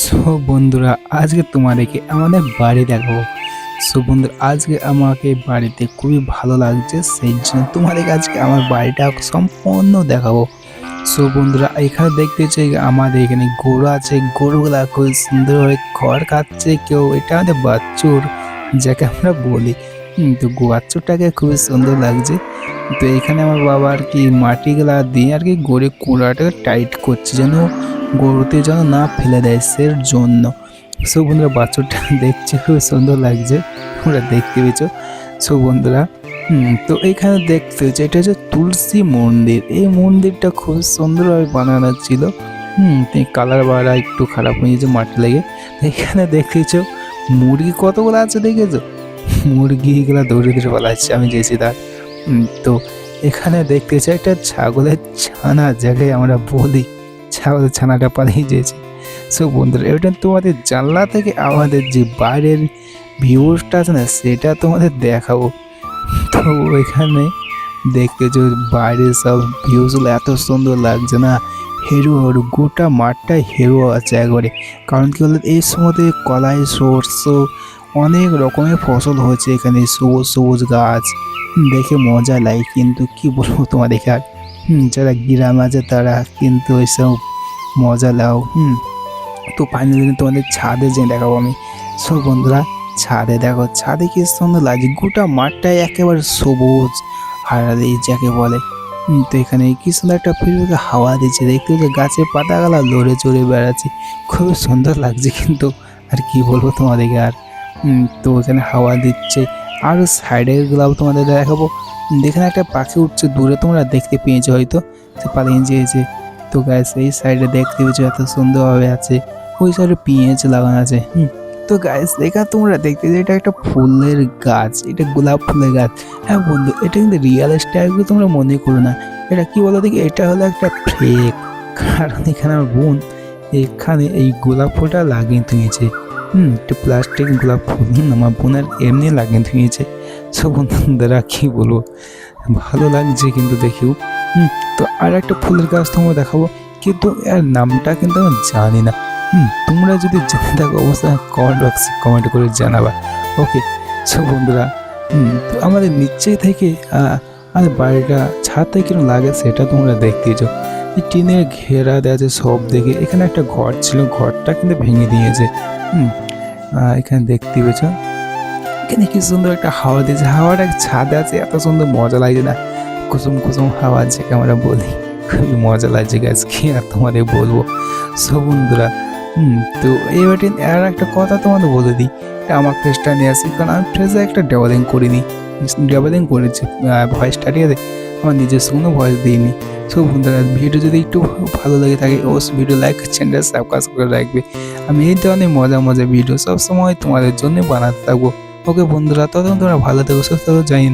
So বন্ধুরা, আজকে তোমাদেরকে আমাদের বাড়ি দেখাবো। সো বন্ধুরা, আজকে আমাকে বাড়িতে খুবই ভালো লাগছে, সেই জন্য তোমাদেরকে আজকে আমার বাড়িটা সম্পূর্ণ দেখাবো। সো বন্ধুরা, এখানে দেখতে চাই আমাদের এখানে গরু আছে, গরুগুলা খুব সুন্দরভাবে খড় খাচ্ছে কেউ এটা আমাদের বাচ্চুর যাকে আমরা বলি। তো বাচ্চুরটাকে খুবই সুন্দর লাগছে। তো এখানে আমার বাবা আর কি মাটিগুলা দিয়ে আর কি গড়ে কুড়াটাকে টাইট করছে, যেন গরুতে যেন না ফেলে দেয় সের জন্য। সো বন্ধুরা বাছুরটা দেখছে খুব সুন্দর লাগছে। তোমরা দেখতে পেয়েছ। সো বন্ধুরা তো এখানে দেখতে হচ্ছে এটা হচ্ছে তুলসী মন্দির। এই মন্দিরটা খুব সুন্দরভাবে বানানো ছিল। হুম কালার বাড়া একটু খারাপ হয়ে গেছে মাটি লেগে। এখানে দেখেছ মুরগি কতগুলো আছে দেখেছ? মুরগিগুলো দৌড়ে দৌড়ে পালাচ্ছে আমি যেছি তার। তো এখানে দেখতেছি একটা ছাগলের ছানা, যাকে আমরা বলি। ছাগলের ছানাটা পালিয়ে যেয়েছে সো বন্ধুরা, এটা তোমাদের জানলা থেকে আমাদের যে বাইরের ভিউজটা আছে না, সেটা তোমাদের দেখাবো। তো ওইখানে দেখতে যে বাইরের সব ভিউজগুলো এত সুন্দর লাগছে না। হেরো হেরো গোটা মাঠটাই হেরো আছে একবারে। কারণ কি বলতো, এই সময়তে কলাই, সর্ষ, অনেক রকমের ফসল হয়েছে এখানে, সবুজ সবুজ গাছ। দেখে মজা লাগে, কিন্তু কি বলব তোমাদেরকে আর যারা গ্রাম আছে তারা কিন্তু এসব মজা লাও, হুম। তো ফাইনালি তোমাদের ছাদে যে দেখাবো আমি। সব বন্ধুরা, ছাদে দেখো, ছাদে কি সুন্দর লাগছে। গোটা মাঠটাই একেবারে সবুজ এই যাকে বলে। তো এখানে কি সুন্দর একটা ফিরবে হাওয়া দিচ্ছে। দেখতে যে গাছের পাতাগুলা লড়ে চড়ে বেড়াচ্ছে। খুব সুন্দর লাগছে কিন্তু, আর কি বলব তোমাদেরকে আর। তো এখানে হাওয়া দিচ্ছে। আর সাইডের গুলাও তোমাদের দেখাবো। দেখেন একটা পাখি উঠছে দূরে, তোমরা দেখতে পেয়েছ হয়তো। সে পালিয়ে যেয়েছে তো গ্যাস এই সাইডে দেখতে পেয়েছ এত সুন্দরভাবে আছে। ওই সাইডে পেঁয়াজ লাগানো আছে, হুম। তো গাছ দেখা তোমরা দেখতে যে এটা একটা ফুলের গাছ, এটা গোলাপ ফুলের গাছ। হ্যাঁ বন্ধু, এটা কিন্তু রিয়েল স্টাইলগুলো তোমরা মনে করো না। এটা কি বলো দেখি, এটা হলো একটা ফ্রেক কারণ এখানে আমার বোন, এখানে এই গোলাপ ফুলটা লাগিয়ে তুইছে হুম একটা প্লাস্টিক গোলাপ ফুল। আমার বোনের এমনি লাগিয়ে তুইছে সব বন্ধুরা, কি বলব? ভালো লাগছে কিন্তু দেখিও। হুম, তো আর একটা ফুলের গাছ তোমরা দেখাবো, কিন্তু এর নামটা কিন্তু আমি জানি না। হুম, তোমরা যদি জেনে থাকো, অবশ্যই কমেন্ট বক্সে কমেন্ট করে জানাবা। ওকে সো বন্ধুরা, হুম, তো আমাদের নিচে থেকে আর বাড়িটা ছাদ কীরকম লাগে সেটা তোমরা দেখতেইছো এই টিনের ঘেরা দেওয়া আছে সব দেখে, এখানে একটা ঘর ছিল, ঘরটা কিন্তু ভেঙে দিয়েছে। হুম এখানে দেখতে পেয়েছ? এখানে কি সুন্দর একটা হাওয়া দিয়েছে। হাওয়াটা ছাদে আছে, এত সুন্দর মজা লাগে না। কুসুম কুসুম হাওয়া যেটা আমরা বলি, খুবই মজা লাগছে গাছ কি আর তোমাদের বলব? সো বন্ধুরা, হুম, তো এবারে আর একটা কথা তোমাদের বলে দিই আমার ফেসটা নিয়ে আসি, কারণ আমি ফেসে একটা ডেভেলিং করিনি ডেভেলিং করেছি ভয়েসটা ঠিক আমার নিজস্ব কোনো ভয়েস দিইনি। সো বন্ধুরা ভিডিও যদি একটু ভালো লাগে থাকে, অবশ্যই ভিডিও লাইক চ্যানেল সাবস্ক্রাইব করে রাখবে। আমি এই ধরনের মজা মজা ভিডিও সবসময় তোমাদের জন্য বানাতে থাকব। ওকে বন্ধুরা তখন তোমরা ভালো থেকো, সুস্থ জয়